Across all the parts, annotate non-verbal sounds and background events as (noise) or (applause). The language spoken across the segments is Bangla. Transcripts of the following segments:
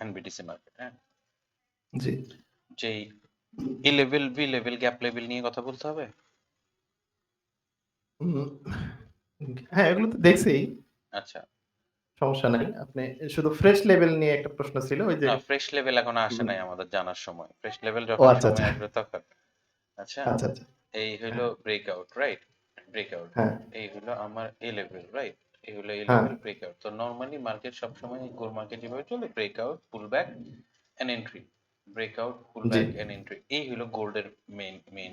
এনবিডিসি মার্কেট হ্যাঁ? জি। যেই A level B level gap level নিয়ে কথা বলতে হবে? হ্যাঁ এগুলো তো দেখছি। আচ্ছা। সমস্যা নাই। আপনি শুধু ফ্রেশ লেভেল নিয়ে একটা প্রশ্ন ছিল ওই যে ফ্রেশ লেভেল এখনও আসে নাই আমাদের জানার সময়। ফ্রেশ লেভেল যখন আচ্ছা সময় আচ্ছা। আসবে তখন। আচ্ছা। আচ্ছা আচ্ছা। এই হলো ব্রেকআউট রাইট ব্রেকআউট হ্যাঁ। এই হলো আমার এ লেভেল রাইট এই হলো এ হ্যাঁ লেভেল ব্রেকআউট তো নরমালি মার্কেট সবসময় গোল মার্কেট যেভাবে চলে breakout pull back and entry breakout pull G. Back and entry এই হলো গোল্ডের মেইন মেইন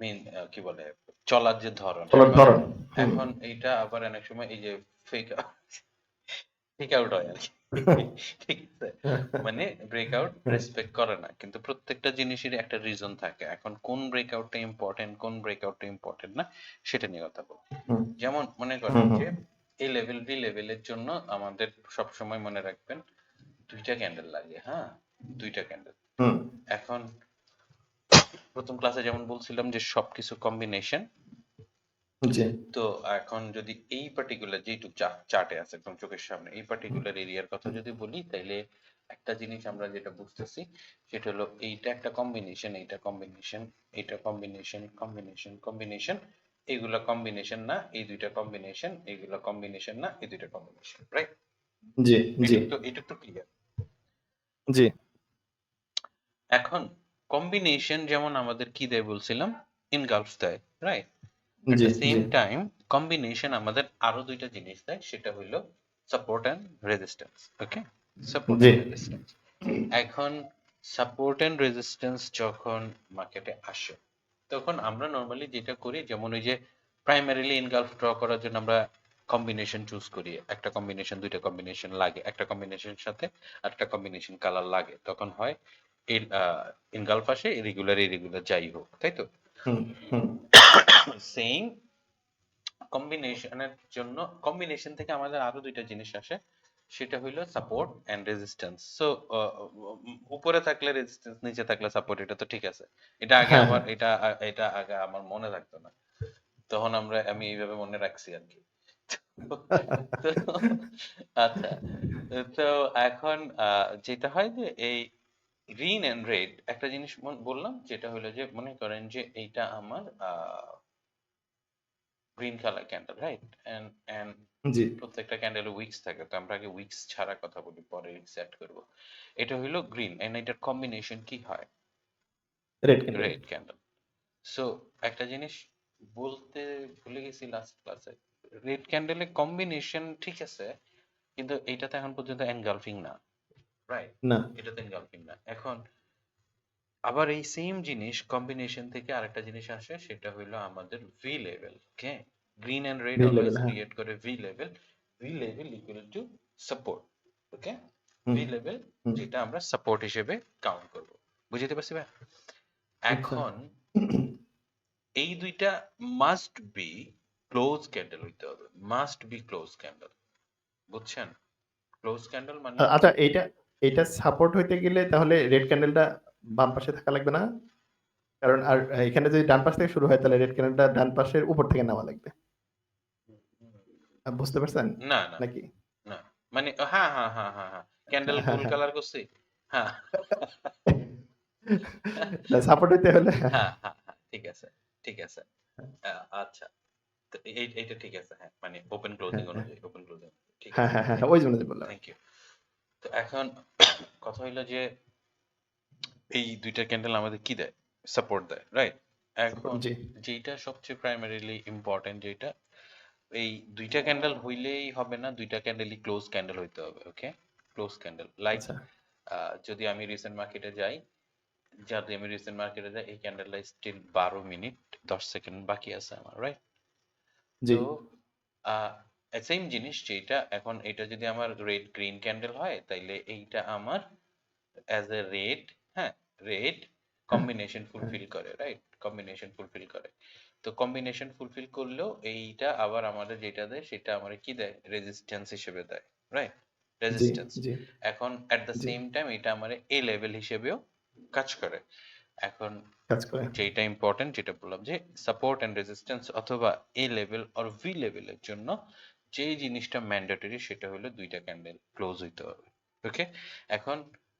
মেইন কি বলে চলার যে ধরন। চলার এখন ধরন। এখন এইটা আবার অনেক সময় এই যে ফেক ফেক আউট হয় আর কি। ঠিক (laughs) আছে মানে ব্রেকআউট রেসপেক্ট করে না কিন্তু প্রত্যেকটা জিনিসেরই একটা রিজন থাকে। এখন কোন ব্রেকআউটটা ইম্পর্টেন্ট কোন ব্রেকআউটটা ইম্পর্টেন্ট না সেটা নিয়ে কথা বলব। যেমন মনে করেন যে এই লেভেল বি লেভেলের জন্য আমাদের সব সময় মনে রাখবেন দুইটা ক্যান্ডেল লাগে হ্যাঁ? দুইটা ক্যান্ডেল হুম। এখন প্রথম ক্লাসে যেমন বলছিলাম যে সবকিছু কম্বিনেশন জি। তো এখন যদি এই পার্টিকুলার যেটুক চার্টে আছে একদম চোখের সামনে এই পার্টিকুলার এরিয়ার কথা যদি বলি তাইলে একটা জিনিস আমরা যেটা বুঝতেছি সেটা হলো এইটা একটা কম্বিনেশন এইটা কম্বিনেশন এইটা কম্বিনেশন কম্বিনেশন কম্বিনেশন এইগুলা কম্বিনেশন না এই দুইটা কম্বিনেশন এইগুলা কম্বিনেশন না এই দুইটা কম্বিনেশন রাইট জি জি। তো এটুক তো ক্লিয়ার জি। এখন কম্বিনেশন যেমন আমাদের কি দেয় বলছিলাম? ইনগালফ দেয় right at the same time combination আমাদের আরও দুইটা জিনিস দেয় সেটা হলো support and resistance okay support and resistance এখন সাপোর্ট এন্ড রেজিস্ট্যান্স যখন মার্কেটে আসে তখন আমরা নর্মালি যেটা করি যেমন ওই যে প্রাইমারিলি ইনগালফ ড্র করার জন্য আমরা কম্বিনেশন চুজ করি। একটা কম্বিনেশন দুইটা কম্বিনেশন লাগে একটা কম্বিনেশনের সাথে একটা কম্বিনেশন কালার লাগে। তখন হয় ইনগালফ আসে ইরেগুলার ইরেগুলার যাই হোক তাই তো? সেম কম্বিনেশনের (coughs) জন্য কম্বিনেশন থেকে আমাদের আরও দুইটা জিনিস আসে। সেটা হইল সাপোর্ট এন্ড রেজিস্ট্যান্স সো উপরে থাকলে রেজিস্ট্যান্স নিচে থাকলে সাপোর্ট এটা তো ঠিক আছে। এটা আগে হ্যাঁ। আমার এটা এটা আগে আমার মনে থাকতো না। তখন আমরা আমি এইভাবে মনে রাখছি আর কি। (laughs) তো আচ্ছা। তো এখন আহ, যেটা হয় যে এই গ্রিন এন্ড রেড একটা জিনিস বললাম যেটা হলো যে মনে করেন যে এইটা আমার green colour candle right and and জি। প্রত্যেকটা ক্যান্ডেলে উইক্স থাকে তো আমরা আগে উইক্স ছাড়া কথা বলি পরে উইক্স অ্যাড করব। এটা হলো গ্রিন এন্ড এটার কম্বিনেশন কি হয়? Red candle red candle so একটা জিনিস বলতে ভুলে গেছি লাস্ট ক্লাসে রেড ক্যান্ডেলের কম্বিনেশন ঠিক আছে কিন্তু এটাতে এখন পর্যন্ত এনগালফিং না। রাইট না। এটাতে এনগালফিং না এখন আবার এই সেম জিনিস কম্বিনেশন থেকে আরেকটা জিনিস আসে সেটা হইল আমাদের V level okay green and red always create করে V level V level equal to support okay V level যেটা আমরা সাপোর্ট হিসেবে কাউন্ট করব। বুঝতে পারছি ভাই এখন এই দুইটা মাস্ট বি ক্লোজ ক্যান্ডেল হইতে হবে। মাস্ট বি ক্লোজ ক্যান্ডেল বুঝছেন? ক্লোজ ক্যান্ডেল মানে আচ্ছা এইটা এটা সাপোর্ট হইতে গেলে তাহলে রেড ক্যান্ডেলটা বাম পাশে থাকা লাগবে না। কারণ আর এখানে যদি ডান পাশ থেকে শুরু হয় তাহলে রেড ক্যান্ডেলটা ডান পাশের উপর থেকে নেওয়া লাগবে। বুঝতে পারছেন? না নাকি? না। মানে হ্যাঁ হ্যাঁ হ্যাঁ হ্যাঁ হ্যাঁ। ক্যান্ডেল হ্যাঁ ফুল হ্যাঁ। কালার করছি। হ্যাঁ। সাপোর্ট হইতে হলে হ্যাঁ হ্যাঁ হ্যাঁ ঠিক আছে ঠিক আছে। আচ্ছা। এইটা ঠিক আছে হ্যাঁ। মানে ওপেন ক্লোজিং হ্যাঁ অনুযায়ী ওপেন ক্লোজিং ঠিক হ্যাঁ আছে। হ্যাঁ হ্যাঁ হ্যাঁ, ওই জন্য বললাম। থ্যাংক ইউ তো এখন কথা হইল যে এই দুইটা ক্যান্ডেল আমাদের কি দেয়? সাপোর্ট দেয় রাইট এখন যেটা সবচেয়ে প্রাইমারিলি ইম্পর্টেন্ট যেটা এই দুইটা ক্যান্ডেল হইলেই হবে না দুইটা ক্যান্ডেলই ক্লোজ ক্যান্ডেল হইতে হবে ওকে ক্লোজ ক্যান্ডেল লাইক যদি আমি রিসেন্ট মার্কেটে যাই যদি আমি রিসেন্ট মার্কেটে যাই এই ক্যান্ডেলটা স্টিল বারো মিনিট দশ সেকেন্ড বাকি আছে আমার রাইট তো সেম জিনিস যেটা এখন এটা যদি আমার রেড গ্রিন ক্যান্ডেল হয় তাইলে এইটা আমার অ্যাজ এ রেড হ্যাঁ রেড কম্বিনেশন ফুলফিল করে রাইট কম্বিনেশন ফুলফিল করে। তো কম্বিনেশন ফুলফিল করলেও এইটা আবার আমাদের যেটা দেয় সেটা আমার কি দেয়? রেজিস্ট্যান্স হিসেবে দেয় রাইট রেজিস্ট্যান্স এখন অ্যাট দ্য সেম টাইম এটা আমার এ লেভেল হিসেবেও কাজ করে। এখন যেটা ইম্পর্টেন্ট যেটা বললাম যে সাপোর্ট এন্ড রেজিস্ট্যান্স অথবা এ লেভেল অর ভি লেভেলের জন্য যে জিনিসটা ম্যান্ডেটরি সেটা হলো দুইটা ক্যান্ডেল ক্লোজ হইতে হবে ওকে এখন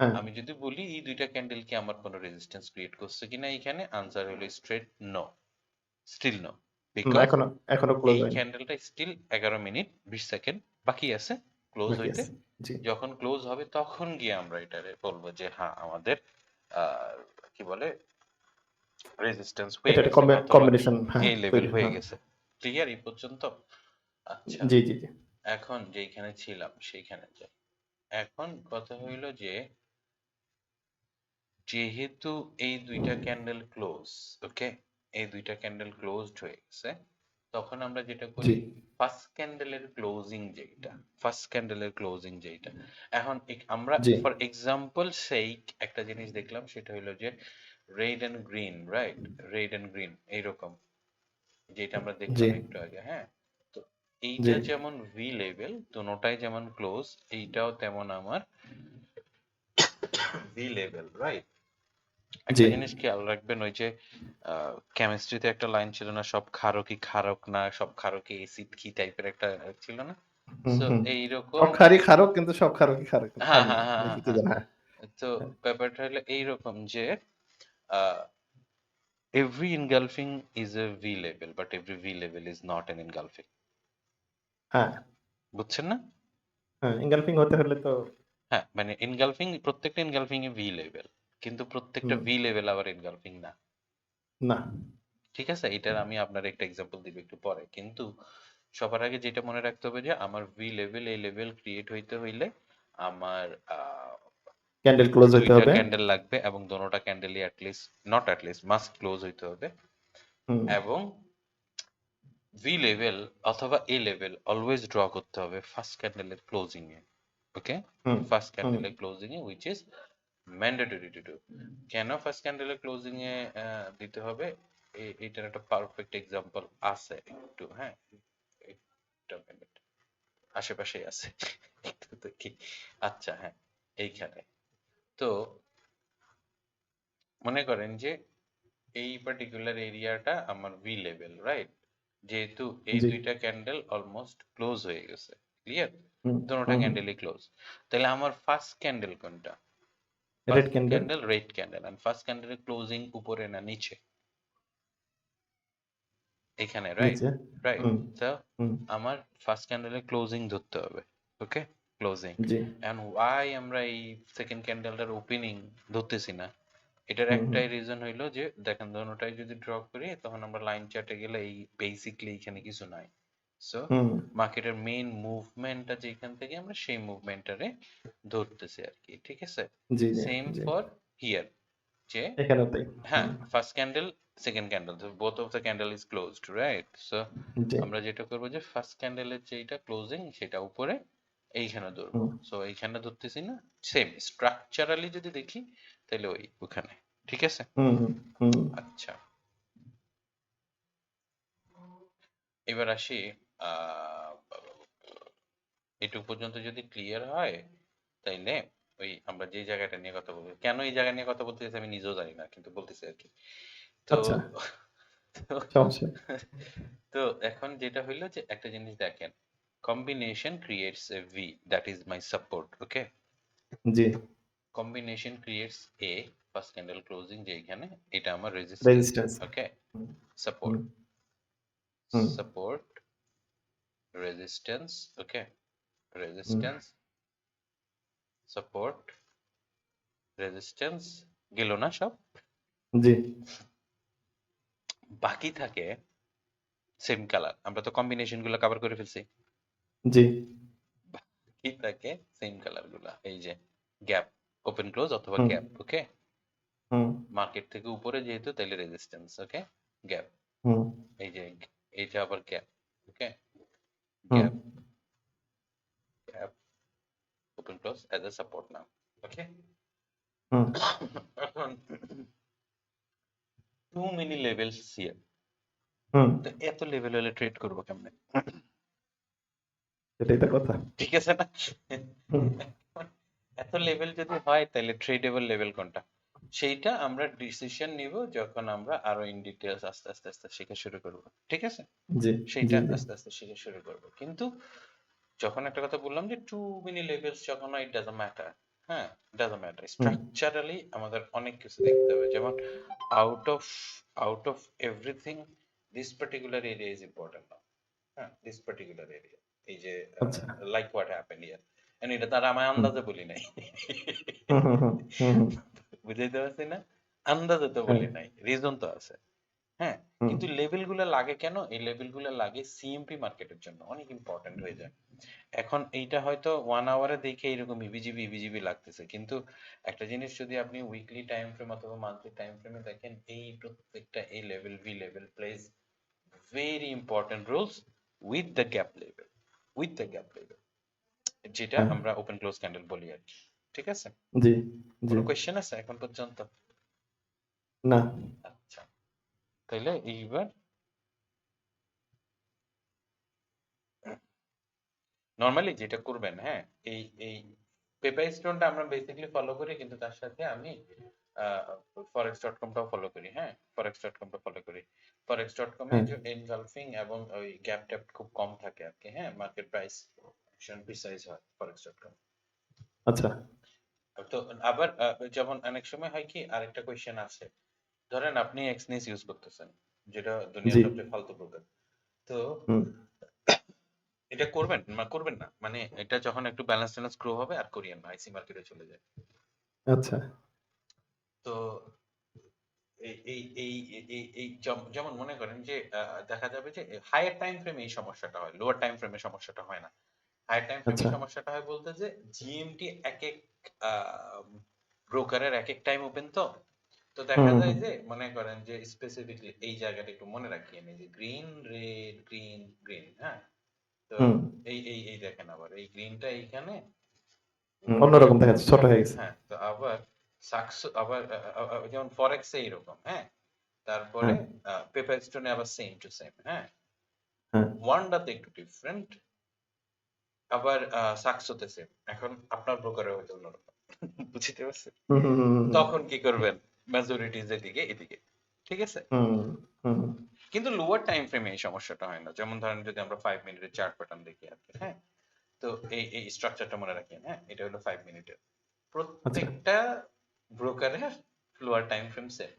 হ্যাঁ। আমি যদি বলি এই দুইটা ক্যান্ডেল কি আমার কোনো রেজিস্ট্যান্স ক্রিয়েট করছে কিনা এখানে? আনসার হলো স্ট্রেট নো স্টিল নো এখনও এখনও ক্লোজ এই হয়নি। ক্যান্ডেলটা স্টিল এগারো মিনিট বিশ সেকেন্ড বাকি আছে ক্লোজ হইতে। যখন ক্লোজ হবে তখন গিয়ে আমরা এটারে বলব যে হ্যাঁ আমাদের কি বলে রেজিস্ট্যান্স হয়ে গেছে কম্বিনেশন হ্যাঁ এই লেভেল হয়ে হ্যাঁ। গেছে। ক্লিয়ার এই পর্যন্ত? আচ্ছা। জি জি জি। এখন যেইখানে ছিলাম সেইখানে যাই। এখন কথা হইল যে যেহেতু এই দুইটা ক্যান্ডেল ক্লোজ ওকে এই দুইটা ক্যান্ডেল ক্লোজড হয়ে গেছে তখন আমরা যেটা করি ফার্স্ট ক্যান্ডেলের ক্লোজিং যেটা ফার্স্ট ক্যান্ডেলের ক্লোজিং যেটা এখন আমরা ফর এক্সাম্পল সেই একটা জিনিস দেখলাম সেটা হলো যে red and green right red and green এইরকম। যেটা আমরা দেখলাম একটু আগে হ্যাঁ? জি। এইটা যেমন ভি লেভেল দুটোটাই যেমন ক্লোজ এইটাও তেমন আমার ভি লেভেল রাইট একটা জি। জিনিস খেয়াল রাখবেন ওই যে কেমিস্ট্রিতে একটা লাইন ছিল না সব ক্ষারকই ক্ষারক না সব ক্ষারকই অ্যাসিড কি টাইপের একটা ছিল না? হুম সো হুম। এইরকম সব খারি খারক কিন্তু সব খারকই খারক। হ্যাঁ হ্যাঁ হ্যাঁ হ্যাঁ হ্যাঁ। জানা তো ব্যাপারটা হলো এইরকম যে every engulfing is a V level but every V level is not an engulfing হ্যাঁ। বুঝছেন না? হ্যাঁ ইনগালফিং হতে হলে তো হ্যাঁ মানে এনগালফিং প্রত্যেকটা এনগালফিং এ ভি লেভেল কিন্তু প্রত্যেকটা হুম। ভি লেভেল আবার এনগালফিং না। না। ঠিক আছে? এটার আমি আপনার একটা এক্সাম্পল দিব একটু পরে। কিন্তু সবার আগে যেটা মনে রাখতে হবে যে আমার ভি লেভেল এই লেভেল ক্রিয়েট হইতে হইলে আমার ক্যান্ডেল ক্লোজ দুইটা হবে। ক্যান্ডেল লাগবে এবং দোনোটা ক্যান্ডেলই at least not at least must close হইতে হবে। হুম। এবং ভি লেভেল অথবা এ লেভেল অলওয়েজ ড্র করতে হবে ফার্স্ট ক্যান্ডেলের ক্লোজিং এ ওকে ফার্স্ট ক্যান্ডেলের closing A which is mandatory to do কেন ফার্স্ট ক্যান্ডেলের ক্লোজিং এ দিতে হবে? এটার একটা পারফেক্ট এক্সাম্পল আছে একটু হ্যাঁ? একটা মিনিট আশেপাশেই আছে। দেখি। আচ্ছা হ্যাঁ এইখানে। তো মনে করেন যে এই পার্টিকুলার এরিয়াটা আমার ভি লেভেল রাইট যেহেতু এই দুইটা ক্যান্ডেল অলমোস্ট ক্লোজ হয়ে গেছে ক্লিয়ার দুটোটা ক্যান্ডেলই ক্লোজ তাহলে আমার ফার্স্ট ক্যান্ডেল কোনটা? Red candle red candle and first ক্যান্ডেলের closing উপরে না নিচে? এখানে রাইট রাইট তো আমার ফার্স্ট ক্যান্ডেলের ক্লোজিং ধরতে হবে ওকে ক্লোজিং এন্ড ওয়াই আমরা এই সেকেন্ড ক্যান্ডেলটার ওপেনিং ধরতেছি না? এটার একটাই রিজন হইল যে দেখেন দোনোটাই যদি ড্র করি তখন আমরা লাইন চার্টে গেলে এই বেসিকলি এখানে কিছু নাই। সো মার্কেটের মেইন মুভমেন্টটা যেখান থেকে আমরা সেই মুভমেন্টটারে ধরতেছি আর কি ঠিক আছে? সেম ফর হিয়ার যে হ্যাঁ first candle second candle both of the candle is closed right so আমরা যেটা করব যে ফার্স্ট ক্যান্ডেলের যেটা ক্লোজিং সেটা উপরে এইখানে ধরবো। সো এইখানে ধরতেছি না সেম স্ট্রাকচারালি যদি দেখি তাহলে ওই ওখানে ঠিক আছে? আচ্ছা। এবার আসি আহ এটুকু পর্যন্ত যদি ক্লিয়ার হয় তাইলে ওই আমরা যে জায়গাটা নিয়ে কথা বলব। কেন এই জায়গা নিয়ে কথা বলতেছি আমি নিজেও জানি না কিন্তু বলতেছি আর কি। তো আচ্ছা। (laughs) তো এখন যেটা হইল যে একটা জিনিস দেখেন combination creates a V that is my support okay? G. Combination creates a first candle closing যে এখানে এটা আমার resistance okay support হুম support resistance okay resistance support resistance গেল না সব জি বাকি থাকে সেম কালার আমরা তো কম্বিনেশনগুলো কভার করে ফেলছি জি বাকি থাকে সেম কালারগুলা এই যে গ্যাপ ওপেন ক্লোজ অথবা হুম। গ্যাপ ওকে হুম। মার্কেট থেকে উপরে যেহেতু তাইলে রেজিস্ট্যান্স ওকে গ্যাপ হুম। এই যে এইটা আবার gap okay hmm. Gap gap open close as a support now okay হুম। এখন টু মেনি লেভেলস হিয়ার হুম। তো এত লেভেল হলে ট্রেড করব কেমনে? এটাই তো কথা। ঠিক আছে না? হুম। এত লেভেল যদি হয় তাহলে ট্রেডেবল লেভেল কোনটা? সেইটা আমরা ডিসিশন নিব যখন আমরা আরও ইন ডিটেলস আস্তে আস্তে আস্তে শেখা শুরু করব ঠিক আছে? সেইটা আস্তে আস্তে শেখা শুরু করব। কিন্তু যখন একটা কথা বললাম যে টু মেনি লেভেলস যখন ইট ডাজন্ট ম্যাটার হ্যাঁ? ডাজন্ট ম্যাটার স্ট্রাকচারালি আমাদের অনেক কিছু দেখতে হবে। যেমন out of out of everything this particular area is important হ্যাঁ? দিস পার্টিকুলার এরিয়া এই যে। লাইক হোয়াট হ্যাপেন ইয়ার এটা তারা আমি আন্দাজে বলি নাই। বুঝাইতে পারছি না? আন্দাজে তো বলি হ্যাঁ। নাই রিজন তো আছে। হ্যাঁ কিন্তু লেভেলগুলো লাগে কেন? এই লেভেলগুলো লাগে সিএমপি মার্কেটের জন্য অনেক ইম্পর্টেন্ট হয়ে যায়। এখন এইটা হয়তো ওয়ান আওয়ারে দেখে এরকম ইবিজিবি ইবিজিবি লাগতেছে কিন্তু একটা জিনিস যদি আপনি উইকলি টাইম ফ্রেম অথবা মান্থলি টাইম ফ্রেমে দেখেন এই প্রত্যেকটা এই level V level plays very important roles with the gap level with the gap level যেটা হ্যাঁ। আমরা ওপেন ক্লোজ ক্যান্ডেল বলি আর কি। ঠিক আছে? জি জি। কোনো কোয়েশ্চেন আছে এখন পর্যন্ত? না। আচ্ছা। তাহলে এইবার নর্মালি যেটা করবেন হ্যাঁ এই এই পেপার স্টোনটা আমরা বেসিক্যালি ফলো করি কিন্তু তার সাথে আমি ফরেক্স ডট কমটাও ফলো করি হ্যাঁ ফরেক্স ডট কমটা ফলো করি। ফরেক্স ডট কমে এনগালফিং এবং ওই গ্যাপ ট্যাপ খুব কম থাকে আর কি হ্যাঁ মার্কেট প্রাইস ভীষণ প্রিসাইজ হয় ফরেক্স ডট কম আচ্ছা। তো আবার যেমন অনেক সময় হয় কি আরেকটা কোয়েশ্চেন আছে। ধরেন আপনি এক্সনিস ইউজ করতেছেন যেটা দুনিয়ার সবচেয়ে ফালতু তো এটা করবেন না করবেন না? মানে এটা যখন একটু ব্যালেন্স ট্যালেন্স গ্রো হবে আর করিয়েন না আইসি মার্কেটে চলে যায়। আচ্ছা। তো এই এই এই এই- এই এই যেম- যেমন মনে করেন যে দেখা যাবে যে হায়ার টাইম ফ্রেমে এই সমস্যাটা হয় লোয়ার টাইম ফ্রেমে সমস্যাটা হয় না। হায়ার টাইম ফ্রেমে আচ্ছা। সমস্যাটা হয় বলতে যে জিএমটি এক এক ব্রোকারের এক এক টাইম ওপেন তো। তো দেখা যায় যে মনে করেন যে স্পেসিফিকলি এই জায়গাটা একটু মনে রাখিয়ে নিই যে গ্রিন রেড গ্রিন গ্রিন হ্যাঁ? তো এই এই এই দেখেন আবার এই গ্রিনটা এইখানে অন্যরকম দেখা ছোট হয়ে গেছে। হ্যাঁ তো আবার সাকস আবার যেমন ফরেক্স এইরকম হ্যাঁ? তারপরে পেপার স্টোনে আবার সেম টু সেম হ্যাঁ? হ্যাঁ। ওয়ানডাতে একটু ডিফারেন্ট আবার সাকসোতে সেম এখন আপনার ব্রোকারে হয়তো অন্যরকম। (laughs) বুঝতে পারছেন? তখন কি করবেন? মেজরিটিজ এদিকে এদিকে। ঠিক আছে? কিন্তু লোয়ার টাইম ফ্রেমে এই সমস্যাটা হয় না। যেমন ধরেন যদি আমরা ফাইভ মিনিটের চার্ট প্যাটার্ন দেখি আর হ্যাঁ? তো এই এই স্ট্রাকচারটা মনে রাখেন হ্যাঁ? এটা হলো ফাইভ মিনিটের প্রত্যেকটা ব্রোকারের লোয়ার টাইম ফ্রেম সেম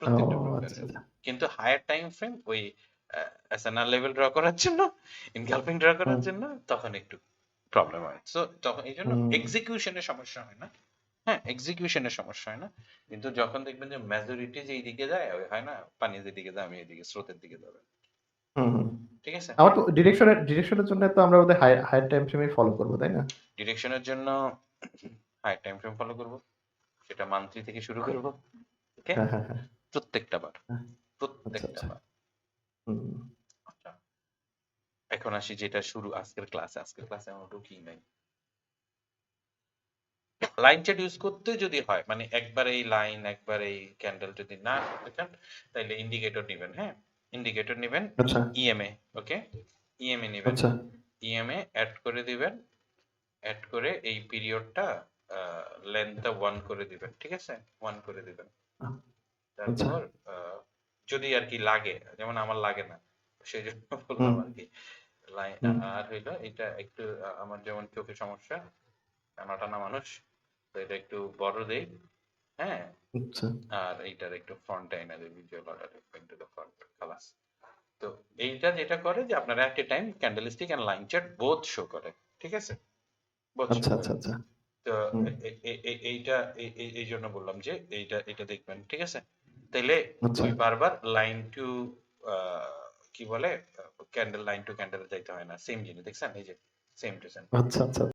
প্রত্যেকটা ব্রোকারের আচ্ছা, আচ্ছা। কিন্তু হায়ার টাইম ফ্রেম ওই এসএনআর লেভেল ড্র করার জন্য ড্র করার জন্য তখন একটু প্রবলেম হয়। সো তখন এই জন্য এক্সিকিউশনের সমস্যা হয় না। হ্যাঁ এক্সিকিউশনের সমস্যা হয় না। কিন্তু যখন দেখবেন যে মেজরিটি যে এইদিকে যায় হয় না পানি যেদিকে যায় আমি এদিকে স্রোতের দিকে যাবে। ঠিক আছে? আমার তো ডিরেকশনের ডিরেকশনের জন্য তো আমরা হায়ার টাইম ফ্রেমে ফলো করব তাই না? ডিরেকশনের জন্য হাই টাইম ফ্রেম ফলো করব। সেটা মান্থলি থেকে শুরু করব। ওকে হ্যাঁ হ্যাঁ হ্যাঁ। প্রত্যেকটা বার। প্রত্যেকটা আচ্ছা। বার। হুম, আচ্ছা। এখন আসি যেটা শুরু আজকের ক্লাসে আজকের ক্লাসে আমরা ঢুকি নাই। লাইন চার্ট ইউজ করতে যদি হয় মানে একবার এই লাইন একবার এই ক্যান্ডেল যদি না চান তাহলে ইন্ডিকেটর নেবেন হ্যাঁ? ইন্ডিকেটর নেবেন আচ্ছা। ইএমএ ওকে ইএমএ নেবেন। আচ্ছা। ইএমএ অ্যাড করে দিবেন। অ্যাড করে এই পিরিয়ডটা লেন্থটা ওয়ান করে দিবেন ঠিক আছে? ওয়ান করে দিবেন। তারপর আহ, যদি আর কি লাগে যেমন আমার লাগে না সেই জন্য (laughs) বললাম আর কি আর হইল এটা একটু আমার যেমন চোখে সমস্যা টানা টানা মানুষ তো এটা একটু বড় দেই হ্যাঁ? আচ্ছা। আর এইটার একটু ফ্রন্ট এনে দেই ভিজুয়াল অর্ডার দ্য খালাস তো এইটা যেটা করে যে আপনার at a time candlestick and line chart both show করে ঠিক আছে? আচ্ছা আচ্ছা আচ্ছা। তো এইটা এই- এই- এই জন্য বললাম যে এইটা এটা দেখবেন ঠিক আছে? তাইলে তুমি বারবার লাইন টু কি বলে ক্যান্ডেল লাইন টু ক্যান্ডেল যাইতে হয় না। সেম জিনিস দেখছেন? এই যে সেম টু সেম আচ্ছা আচ্ছা।